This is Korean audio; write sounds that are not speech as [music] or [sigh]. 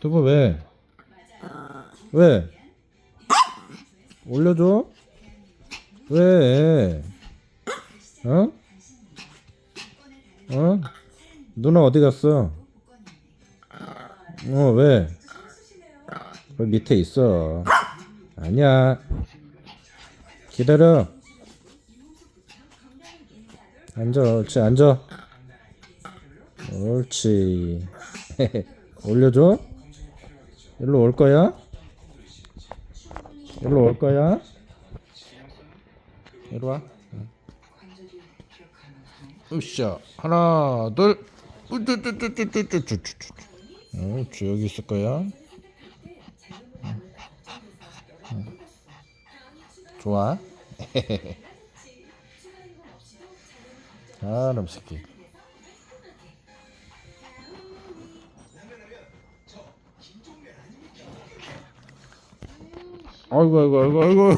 두부 왜? 왜? 올려줘? 왜? 어? 어? 누나 어디 갔어? 어, 왜? 왜 밑에 있어? 아니야. 기다려. 앉아, 옳지, 앉아. 옳지. [laughs] 올려줘? 일로 올 거야? 일로 올 거야? 이리 와. 으쌰. 하나, 둘. 우쭈쭈쭈쭈쭈쭈쭈쭈. 옳지, 여기 있을 거야. 좋아. [laughs] 아, 놈 새끼. Ay ay ay ay ay.